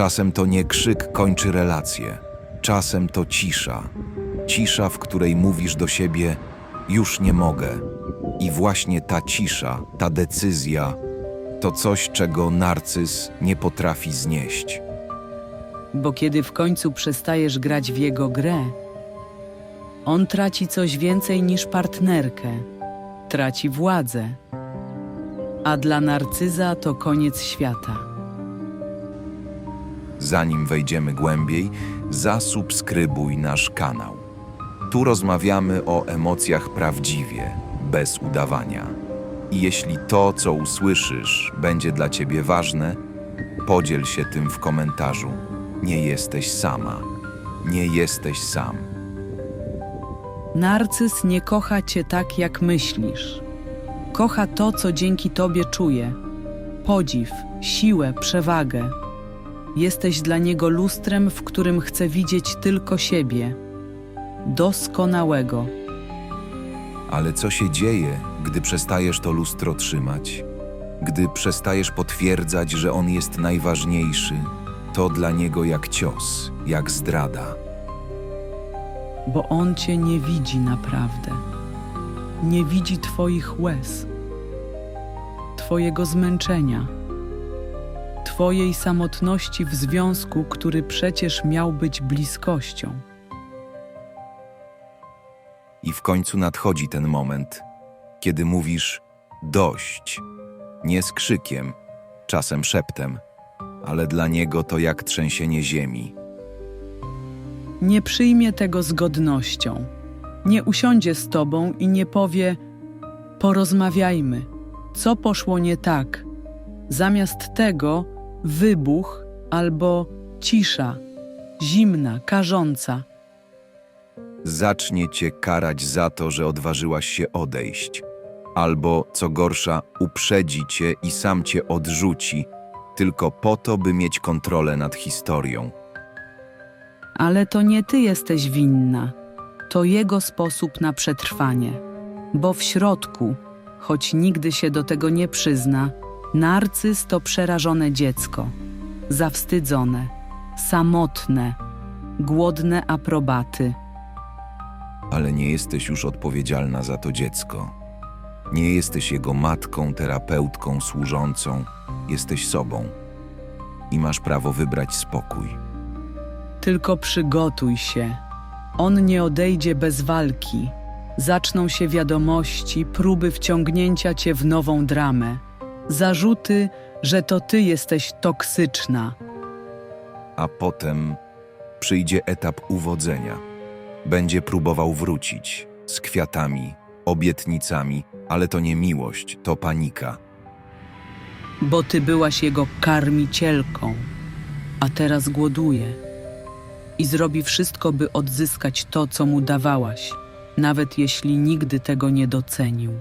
Czasem to nie krzyk kończy relację, czasem to cisza. Cisza, w której mówisz do siebie: Już nie mogę. I właśnie ta cisza, ta decyzja, to coś, czego narcyz nie potrafi znieść. Bo kiedy w końcu przestajesz grać w jego grę, on traci coś więcej niż partnerkę, traci władzę. A dla narcyza to koniec świata. Zanim wejdziemy głębiej, zasubskrybuj nasz kanał. Tu rozmawiamy o emocjach prawdziwie, bez udawania. I jeśli to, co usłyszysz, będzie dla ciebie ważne, podziel się tym w komentarzu. Nie jesteś sama. Nie jesteś sam. Narcyz nie kocha cię tak, jak myślisz. Kocha to, co dzięki tobie czuje. Podziw, siłę, przewagę. Jesteś dla niego lustrem, w którym chce widzieć tylko siebie. Doskonałego. Ale co się dzieje, gdy przestajesz to lustro trzymać? Gdy przestajesz potwierdzać, że on jest najważniejszy, to dla niego jak cios, jak zdrada. bo On Cię nie widzi naprawdę. Nie widzi Twoich łez, Twojego zmęczenia, Twojej samotności w związku, który przecież miał być bliskością. I w końcu nadchodzi ten moment, kiedy mówisz dość. Nie z krzykiem, czasem szeptem, ale dla niego to jak trzęsienie ziemi. Nie przyjmie tego z godnością, nie usiądzie z Tobą i nie powie: Porozmawiajmy, co poszło nie tak. Zamiast tego wybuch albo cisza, zimna, karząca. Zacznie cię karać za to, że odważyłaś się odejść. Albo, co gorsza, uprzedzi cię i sam cię odrzuci, tylko po to, by mieć kontrolę nad historią. Ale to nie ty jesteś winna, to jego sposób na przetrwanie. Bo w środku, choć nigdy się do tego nie przyzna, narcyz to przerażone dziecko, zawstydzone, samotne, głodne aprobaty. ale nie jesteś już odpowiedzialna za to dziecko. Nie jesteś jego matką, terapeutką, służącą, jesteś sobą i masz prawo wybrać spokój. Tylko przygotuj się. On nie odejdzie bez walki. Zaczną się wiadomości, próby wciągnięcia cię w nową dramę. Zarzuty, że to ty jesteś toksyczna. A potem przyjdzie etap uwodzenia. Będzie próbował wrócić z kwiatami, obietnicami, ale to nie miłość, to panika. bo ty byłaś jego karmicielką, a teraz głoduje. I zrobi wszystko, by odzyskać to, co mu dawałaś, nawet jeśli nigdy tego nie docenił.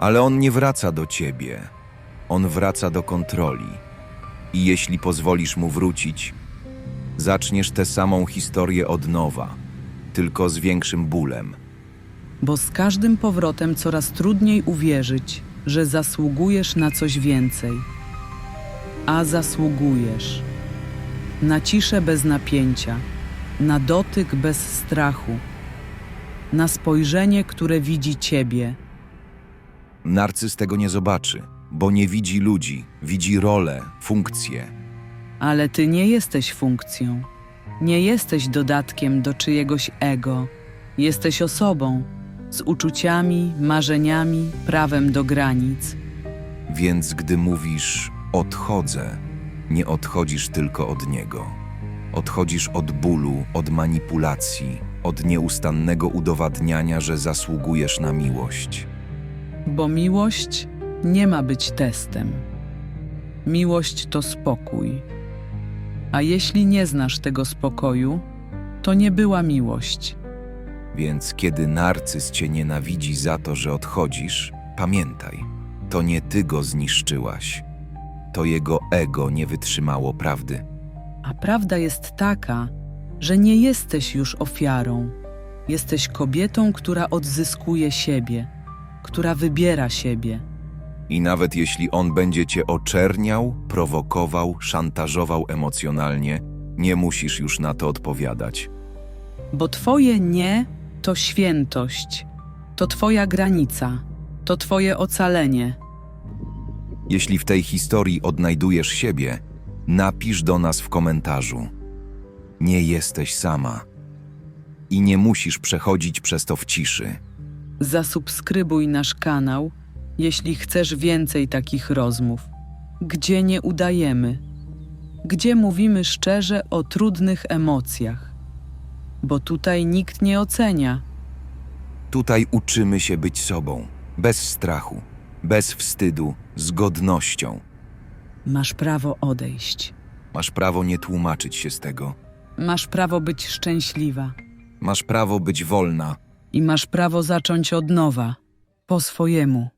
Ale on nie wraca do ciebie. On wraca do kontroli. I jeśli pozwolisz mu wrócić, zaczniesz tę samą historię od nowa, tylko z większym bólem. Bo z każdym powrotem coraz trudniej uwierzyć, że zasługujesz na coś więcej. A zasługujesz. Na ciszę bez napięcia, na dotyk bez strachu, na spojrzenie, które widzi ciebie. Narcyz tego nie zobaczy, bo nie widzi ludzi, widzi rolę, funkcję. Ale ty nie jesteś funkcją. Nie jesteś dodatkiem do czyjegoś ego. Jesteś osobą z uczuciami, marzeniami, prawem do granic. Więc gdy mówisz odchodzę, nie odchodzisz tylko od niego. Odchodzisz od bólu, od manipulacji, od nieustannego udowadniania, że zasługujesz na miłość. Bo miłość nie ma być testem. Miłość to spokój. A jeśli nie znasz tego spokoju, to nie była miłość. Więc kiedy narcyz cię nienawidzi za to, że odchodzisz, pamiętaj, to nie ty go zniszczyłaś. To jego ego nie wytrzymało prawdy. A prawda jest taka, że nie jesteś już ofiarą. Jesteś kobietą, która odzyskuje siebie, która wybiera siebie. I nawet jeśli on będzie cię oczerniał, prowokował, szantażował emocjonalnie, nie musisz już na to odpowiadać. Bo twoje nie to świętość, to twoja granica, to twoje ocalenie. Jeśli w tej historii odnajdujesz siebie, napisz do nas w komentarzu. Nie jesteś sama. I nie musisz przechodzić przez to w ciszy. Zasubskrybuj nasz kanał, jeśli chcesz więcej takich rozmów, gdzie nie udajemy, gdzie mówimy szczerze o trudnych emocjach, bo tutaj nikt nie ocenia. Tutaj uczymy się być sobą, bez strachu, bez wstydu, z godnością. Masz prawo odejść, Masz prawo nie tłumaczyć się z tego. masz prawo być szczęśliwa Masz prawo być wolna. I masz prawo zacząć od nowa, po swojemu.